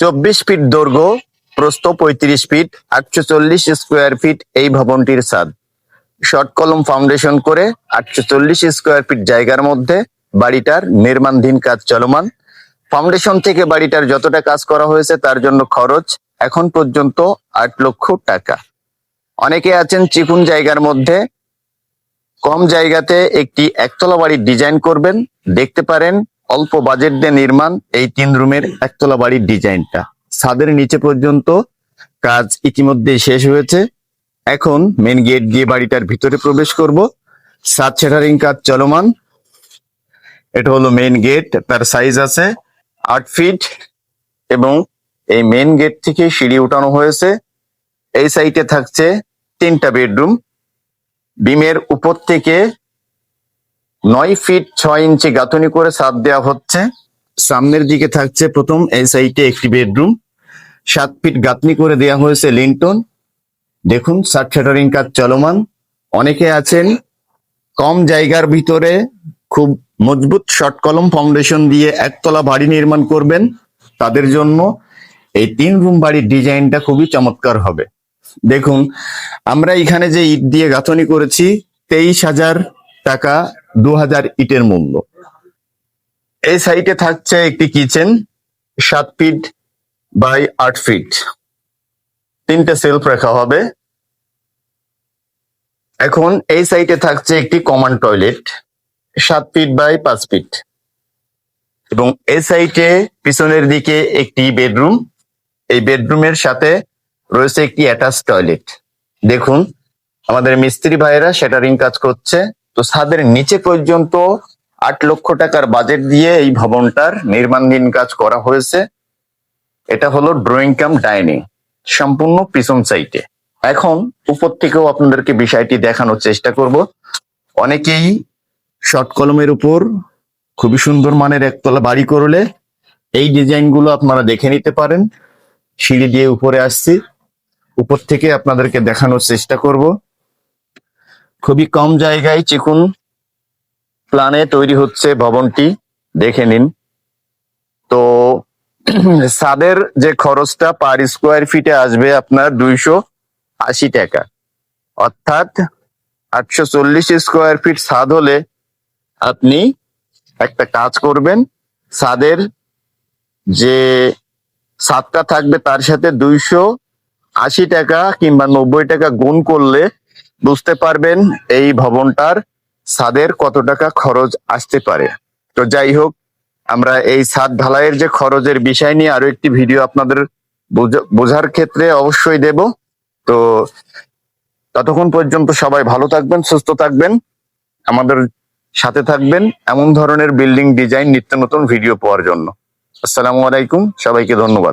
চব্বিশ ফিট দৈর্ঘ্য, প্রস্থ পঁয়ত্রিশ ফিট আটশো চল্লিশ স্কোয়ার ফিট এই ভবনটির ছাদ। শর্ট কলম ফাউন্ডেশন করে আটশো চল্লিশ স্কোয়ার ফিট জায়গার মধ্যে বাড়িটার নির্মাণধীন কাজ চলমান। ফাউন্ডেশন থেকে বাড়িটার যতটা কাজ করা হয়েছে তার জন্য খরচ এখন পর্যন্ত আট লক্ষ টাকা। অনেকে আছেন চিকুন জায়গার মধ্যে। কম জায়গাতে একটি একতলা বাড়ির ডিজাইন করবেন, দেখতে পারেন অল্প বাজেট দিয়ে নির্মাণ এই তিন রুমের একতলা বাড়ির ডিজাইনটা ছাদের নিচে পর্যন্ত কাজ ইতিমধ্যে শেষ হয়েছে। এখন মেন গেট দিয়ে বাড়িটার ভিতরে প্রবেশ করব। সাত শেটারিং কাজ চলমান। এটা হলো মেন গেট তার সাইজ আছে আট ফিট এবং এই মেন গেট থেকে সিঁড়ি উঠানো হয়েছে। এই সাইটে থাকছে তিনটা বেডরুম বিমের উপর থেকে নয় ফিট ছয় ইঞ্চি গাঁথনি করে ছাদ দেওয়া হচ্ছে। সামনের দিকে থাকছে প্রথম এই সাইটে একটি বেডরুম। সাত ফিট গাঁথনি করে দেওয়া হয়েছে লিন্টন। দেখুন সাত শাটারিং কাজ চলমান। অনেকে আছেন কম জায়গার ভিতরে খুব মজবুত শর্ট কলম ফাউন্ডেশন দিয়ে একতলা বাড়ি নির্মাণ করবেন। তাদের জন্য এই তিন রুম বাড়ির ডিজাইনটা খুবই চমৎকার হবে। দেখুন, আমরা এখানে যে ইট দিয়ে গাঁথনি করেছি, তেইশ হাজার টাকা দু হাজার ইটের মূল্য। এই সাইটে থাকছে একটি কিচেন, সাত ফিট বাই আট ফিট। তিনটে সেলফ রাখা হবে। এখন এই সাইটে থাকছে একটি কমন টয়লেট সাত ফিট বাই পাঁচ ফিট। এবং এই সাইটে পিছনের দিকে একটি বেডরুম, এই বেডরুমের সাথে রয়েছে একটি অ্যাটাচ টয়লেট। দেখুন, আমাদের মিস্ত্রি ভাইয়েরা সেটারিং কাজ করছে। তো ছাদের নিচে পর্যন্ত আট লক্ষ টাকার বাজেট দিয়ে এই ভবনটার নির্মাণধীন কাজ করা হয়েছে। এটা হলো ড্রয়িং কাম ডাইনিং সম্পূর্ণ পিছন সাইটে এখন উপর থেকেও আপনাদেরকে বিষয়টি দেখানোর চেষ্টা করব। অনেকেই শর্ট কলমের উপর খুবই সুন্দর মানের একতলা বাড়ি করলে এই ডিজাইনগুলো আপনারা দেখে নিতে পারেন। সিঁড়ি দিয়ে উপরে আসছি। উপর থেকে আপনাদেরকে দেখানোর চেষ্টা করব। খুবই কম জায়গায় চিকুন প্ল্যানে তৈরি হচ্ছে ভবনটি। দেখে নিন। তো ছাদের যে খরচটা পার স্কোয়ার ফিটে আসবে আপনার দুইশো আশি টাকা। অর্থাৎ আটশো চল্লিশ স্কোয়ার ফিট ছাদ হলে আপনি একটা কাজ করবেন, ছাদের যে ছাদটা থাকবে তার সাথে দুইশো আশি টাকা কিংবা নব্বই টাকা গুণ করলে বুঝতে পারবেন এই ভবনটার ছাদের কত টাকা খরচ আসতে পারে। তো যাই হোক, আমরা এই ছাদ ঢালাইয়ের যে খরচের বিষয় নিয়ে আরও একটি ভিডিও আপনাদের বোঝা- বোঝার ক্ষেত্রে অবশ্যই দেব। তো ততক্ষণ পর্যন্ত সবাই ভালো থাকবেন, সুস্থ থাকবেন, আমাদের সাথে থাকবেন এমন ধরনের বিল্ডিং ডিজাইন নিত্য নতুন ভিডিও পাওয়ার জন্য। আসসালামু আলাইকুম, সবাইকে ধন্যবাদ।